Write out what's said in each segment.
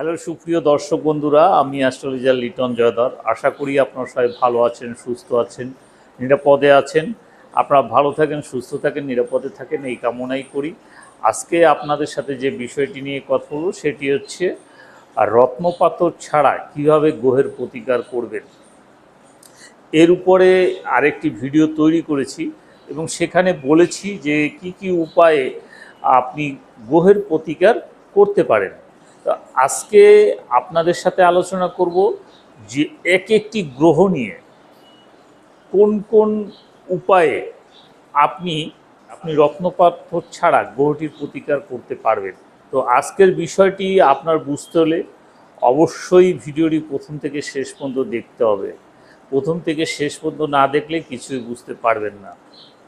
Hello, সুপ্রিয় দর্শক বন্ধুরা, আমি অ্যাস্ট্রোলজার লিটন জয়ধর। আশা করি আপনারা সবাই ভালো আছেন, সুস্থ আছেন, নিরাপদে আছেন। আপনারা ভালো থাকেন, সুস্থ থাকেন, নিরাপদে থাকেন, এই কামনাই করি। আজকে আপনাদের সাথে যে বিষয়টি নিয়ে কথা বলব, সেটি হচ্ছে আর রত্নপাথর ছাড়া কীভাবে গ্রহের প্রতিকার করবেন? এর উপরে আরেকটি ভিডিও তৈরি করেছি এবং সেখানে বলেছি যে কি কি উপায়ে আপনি গ্রহের প্রতিকার করতে পারেন। তো আজকে আপনাদের সাথে আলোচনা করব যে এক একটি গ্রহ নিয়ে কোন কোন উপায়ে আপনি আপনি রত্নপাথর ছাড়া গ্রহটির প্রতিকার করতে পারবেন। তো আজকের বিষয়টি আপনার বুঝতে হলে অবশ্যই ভিডিওটি প্রথম থেকে শেষ পর্যন্ত দেখতে হবে। প্রথম থেকে শেষ পর্যন্ত না দেখলে কিছুই বুঝতে পারবেন না।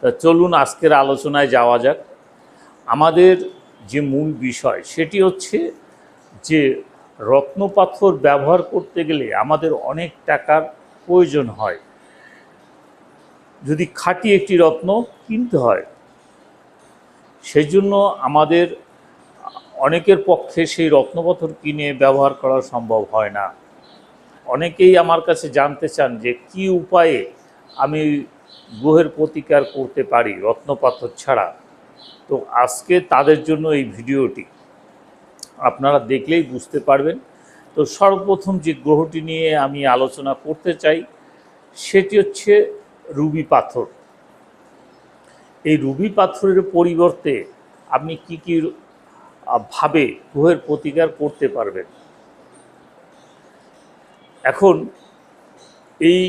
তা চলুন আজকের আলোচনায় যাওয়া যাক। আমাদের যে মূল বিষয় সেটি হচ্ছে যে রত্নপাথর ব্যবহার করতে গেলে আমাদের অনেক টাকার প্রয়োজন হয়। যদি খাঁটি একটি রত্ন কিনতে হয়, সেজন্য আমাদের অনেকের পক্ষে সেই রত্নপাথর কিনে ব্যবহার করা সম্ভব হয় না। অনেকেই আমার কাছে জানতে চান যে কি উপায়ে আমি গ্রহের প্রতিকার করতে পারি রত্নপাথর ছাড়া। তো আজকে তাদের জন্য এই ভিডিওটি। আপনারা দেখলেই বুঝতে পারবেন। তো সর্বপ্রথম যে গ্রহটি নিয়ে আমি আলোচনা করতে চাই, সেটি হচ্ছে রুবি পাথর। এই রুবি পাথরের পরিবর্তে আপনি কি কি ভাবে গ্রহের প্রতিকার করতে পারবেন? এখন, এই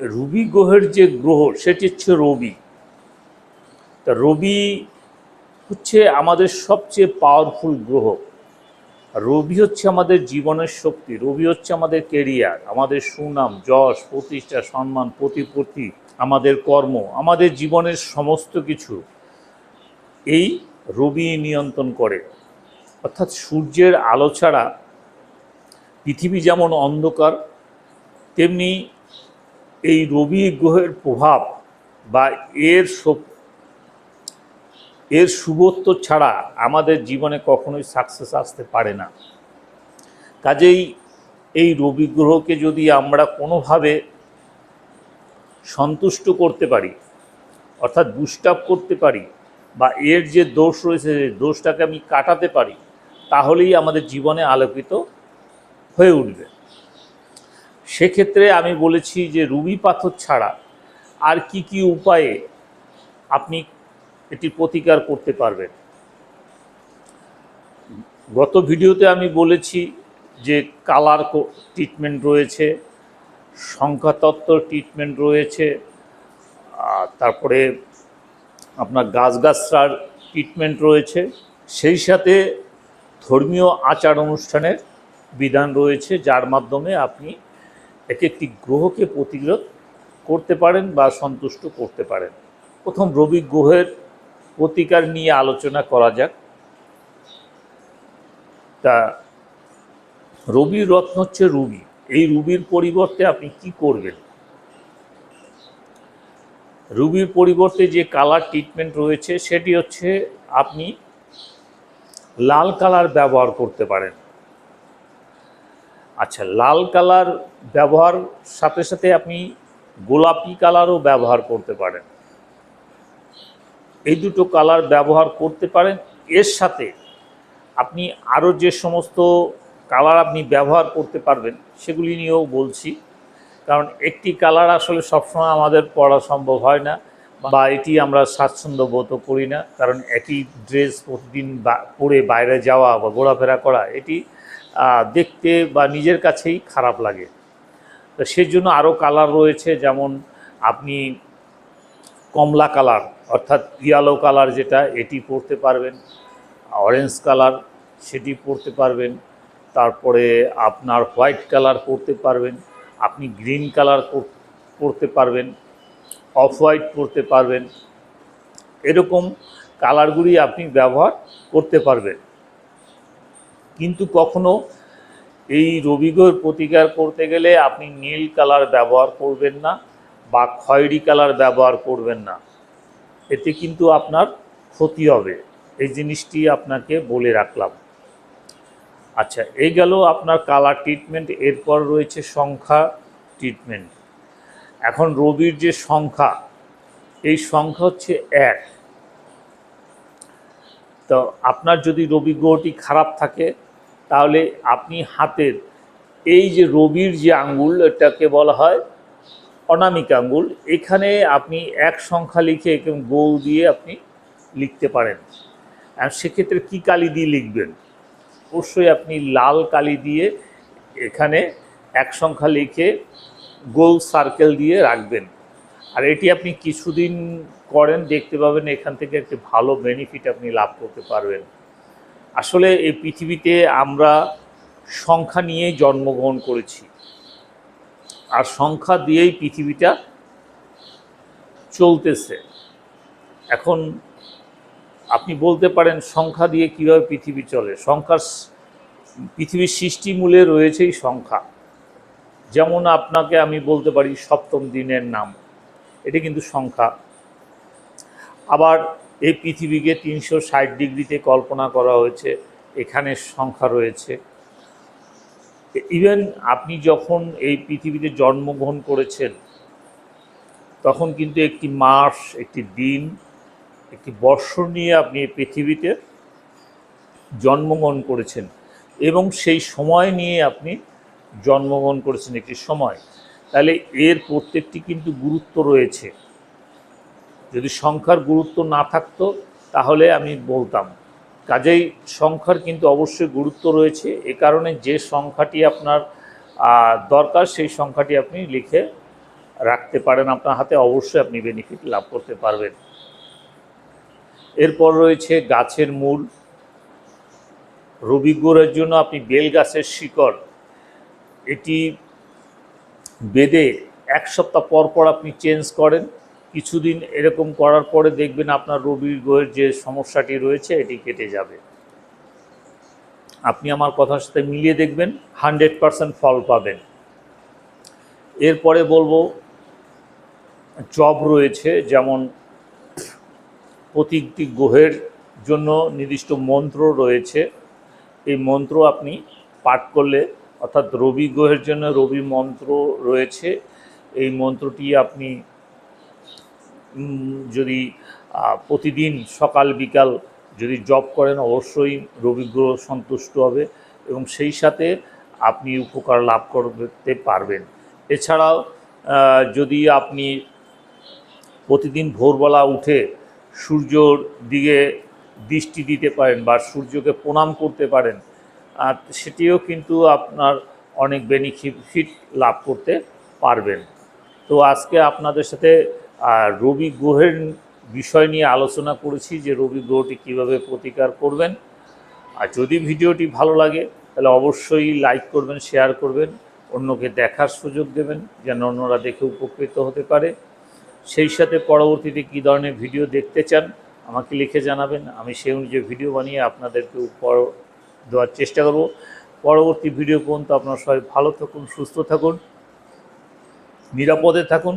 রবি গ্রহের যে গ্রহ, সেটি হচ্ছে রবি। তা রবি হচ্ছে আমাদের সবচেয়ে পাওয়ারফুল গ্রহ। রবি হচ্ছে আমাদের জীবনের শক্তি, রবি হচ্ছে আমাদের কেরিয়ার আমাদের সুনাম, যশ, প্রতিষ্ঠা, সম্মান, প্রতিপত্তি, আমাদের কর্ম, আমাদের জীবনের সমস্ত কিছু এই রবি নিয়ন্ত্রণ করে। অর্থাৎ সূর্যের আলো ছাড়া পৃথিবী যেমন অন্ধকার, তেমনি এই রবি গ্রহের প্রভাব বা এর শক- এর শুভত্ব ছাড়া আমাদের জীবনে কখনোই সাকসেস আসতে পারে না। কাজেই এই রবি গ্রহকে যদি আমরা কোনোভাবে সন্তুষ্ট করতে পারি, অর্থাৎ বুস্ট আপ করতে পারি বা এর যে দোষ রয়েছে সেই দোষটাকে আমি কাটাতে পারি, তাহলেই আমাদের জীবনে আলোকিত হয়ে উঠবে। সেক্ষেত্রে আমি বলেছি যে রুবি পাথর ছাড়া আর কি কি উপায়ে আপনি এটির প্রতিকার করতে পারবেন গত ভিডিওতে আমি বলেছি যে কালার ট্রিটমেন্ট রয়েছে, সংখ্যাতত্ত্ব ট্রিটমেন্ট রয়েছে তারপরে আপনার গাছগাছরার ট্রিটমেন্ট রয়েছে। সেই সাথে ধর্মীয় আচার অনুষ্ঠানের বিধান রয়েছে, যার মাধ্যমে আপনি এক একটি গ্রহকে প্রতিরোধ করতে পারেন বা সন্তুষ্ট করতে পারেন। প্রথম রবি গ্রহের প্রতিকার নিয়ে আলোচনা করা যাক। তা রবির রত্ন হচ্ছে রুবি। এই রুবির পরিবর্তে আপনি কি করবেন? রুবির পরিবর্তে যে কালার ট্রিটমেন্ট রয়েছে, সেটি হচ্ছে আপনি লাল কালার ব্যবহার করতে পারেন। আচ্ছা লাল কালার ব্যবহার সাথে সাথে আপনি গোলাপি কালারও ব্যবহার করতে পারেন। এই দুটো কালার ব্যবহার করতে পারেন। এর সাথে আপনি আরও যে সমস্ত কালার আপনি ব্যবহার করতে পারবেন, সেগুলি নিয়েও বলছি। কারণ একটি কালার আসলে সবসময় আমাদের পরা সম্ভব হয় না বা এটি আমরা স্বাচ্ছন্দ্য বোধ করি না। কারণ একই ড্রেস প্রতিদিন পরে বাইরে যাওয়া বা ঘোরাফেরা করা, এটি দেখতে বা নিজের কাছেই খারাপ লাগে। তো সেজন্য আরও কালার রয়েছে, যেমন আপনি কমলা কালার, অর্থাৎ ইয়ালো কালার যেটা, এটি পরতে পারবেন। অরেঞ্জ কালার, সেটি পরতে পারবেন। তারপরে আপনার হোয়াইট কালার পরতে পারবেন। আপনি গ্রিন কালার পরতে পারবেন অফ হোয়াইট পরতে পারবেন। এরকম কালারগুলি আপনি ব্যবহার করতে পারবেন। কিন্তু কখনো এই রবিগ্রহের প্রতিকার করতে গেলে আপনি নীল কালার ব্যবহার করবেন না। বা খয়েরি কালার ব্যবহার করবেন না। এতে কিন্তু আপনার ক্ষতি হবে। এই জিনিসটি আপনাকে বলে রাখলাম। আচ্ছা এই গেল আপনার কালার ট্রিটমেন্ট, এরপর রয়েছে সংখ্যা ট্রিটমেন্ট। এখন রবির যে সংখ্যা, এই সংখ্যা হচ্ছে এক। তো আপনার যদি রবি গ্রহটি খারাপ থাকে, তাহলে আপনি হাতের এই যে রবির যে আঙ্গুল, এটাকে বলা হয় অনামিক আঙ্গুল এখানে আপনি এক সংখ্যা লিখে এবং গোল দিয়ে আপনি লিখতে পারেন। আর সেক্ষেত্রে কী কালি দিয়ে লিখবেন? অবশ্যই আপনি লাল কালি দিয়ে এখানে এক সংখ্যা লিখে গোল সার্কেল দিয়ে রাখবেন। আর এটি আপনি কিছুদিন করেন, দেখতে পাবেন এখান থেকে একটি ভালো বেনিফিট আপনি লাভ করতে পারবেন। আসলে এই পৃথিবীতে আমরা সংখ্যা নিয়েই জন্মগ্রহণ করেছি। আর সংখ্যা দিয়েই পৃথিবীটা চলতেছে। এখন আপনি বলতে পারেন সংখ্যা দিয়ে কীভাবে পৃথিবী চলে। সংখ্যার পৃথিবীর সৃষ্টিমূলে রয়েছেই সংখ্যা। যেমন আপনাকে আমি বলতে পারি সপ্তম দিনের নাম। এটি কিন্তু সংখ্যা। আবার এই পৃথিবীকে তিনশো ষাট ডিগ্রিতে কল্পনা করা হয়েছে। এখানে সংখ্যা রয়েছে। ইভেন আপনি যখন এই পৃথিবীতে জন্মগ্রহণ করেছেন, তখন কিন্তু একটি মাস, একটি দিন, একটি বৎসর নিয়ে আপনি এই পৃথিবীতে জন্মগ্রহণ করেছেন এবং সেই সময় নিয়ে আপনি জন্মগ্রহণ করেছেন একটি সময়। তাহলে এর প্রত্যেকটি কিন্তু গুরুত্ব রয়েছে। যদি সংখ্যার গুরুত্ব না থাকতো, তাহলে আমি বলতাম। কাজেই সংখ্যার কিন্তু অবশ্যই গুরুত্ব রয়েছে। এ কারণে যে সংখ্যাটি আপনার দরকার, সেই সংখ্যাটি আপনি লিখে রাখতে পারেন আপনার হাতে। অবশ্যই আপনি বেনিফিট লাভ করতে পারবেন। এরপর রয়েছে গাছের মূল। রবিগুড়ের জন্য আপনি বেল গাছের শিকড়। এটি বেদে এক সপ্তাহ পর পর আপনি চেঞ্জ করেন। কিছুদিন এরকম করার পরে দেখবেন আপনার রবির গ্রহের যে সমস্যাটি রয়েছে, এটি কেটে যাবে। আপনি আমার কথার সাথে মিলিয়ে দেখবেন, হান্ড্রেড পারসেন্ট ফল পাবেন। এরপরে বলব, জব রয়েছে, যেমন প্রতিটি গ্রহের জন্য নির্দিষ্ট মন্ত্র রয়েছে। এই মন্ত্র আপনি পাঠ করলে, অর্থাৎ রবি গ্রহের জন্য রবি মন্ত্র রয়েছে। এই মন্ত্রটি আপনি যদি প্রতিদিন সকাল, বিকাল যদি জব করেন, অবশ্যই রবি গ্রহ সন্তুষ্ট হবে এবং সেই সাথে আপনি উপকার লাভ করতে পারবেন। এছাড়াও যদি আপনি প্রতিদিন ভোরবেলা উঠে সূর্যর দিকে দৃষ্টি দিতে পারেন বা সূর্যকে প্রণাম করতে পারেন সেটিও কিন্তু আপনার অনেক বেনিফিট লাভ করতে পারবেন। তো আজকে আপনাদের সাথে আহ, রবি গ্রহের বিষয় নিয়ে আলোচনা করেছি যে রবি গ্রহটি কীভাবে প্রতিকার করবেন। আর যদি ভিডিওটি ভালো লাগে তাহলে অবশ্যই লাইক করবেন শেয়ার করবেন অন্যকে দেখার সুযোগ দেবেন যেন অন্যরা দেখে উপকৃত হতে পারে। সেই সাথে পরবর্তীতে কী ধরনের ভিডিও দেখতে চান আমাকে লিখে জানাবেন। আমি সেই অনুযায়ী ভিডিও বানিয়ে আপনাদেরকে উপর দেওয়ার চেষ্টা করব। পরবর্তী ভিডিও পর্যন্ত আপনারা সবাই ভালো থাকুন সুস্থ থাকুন নিরাপদে থাকুন।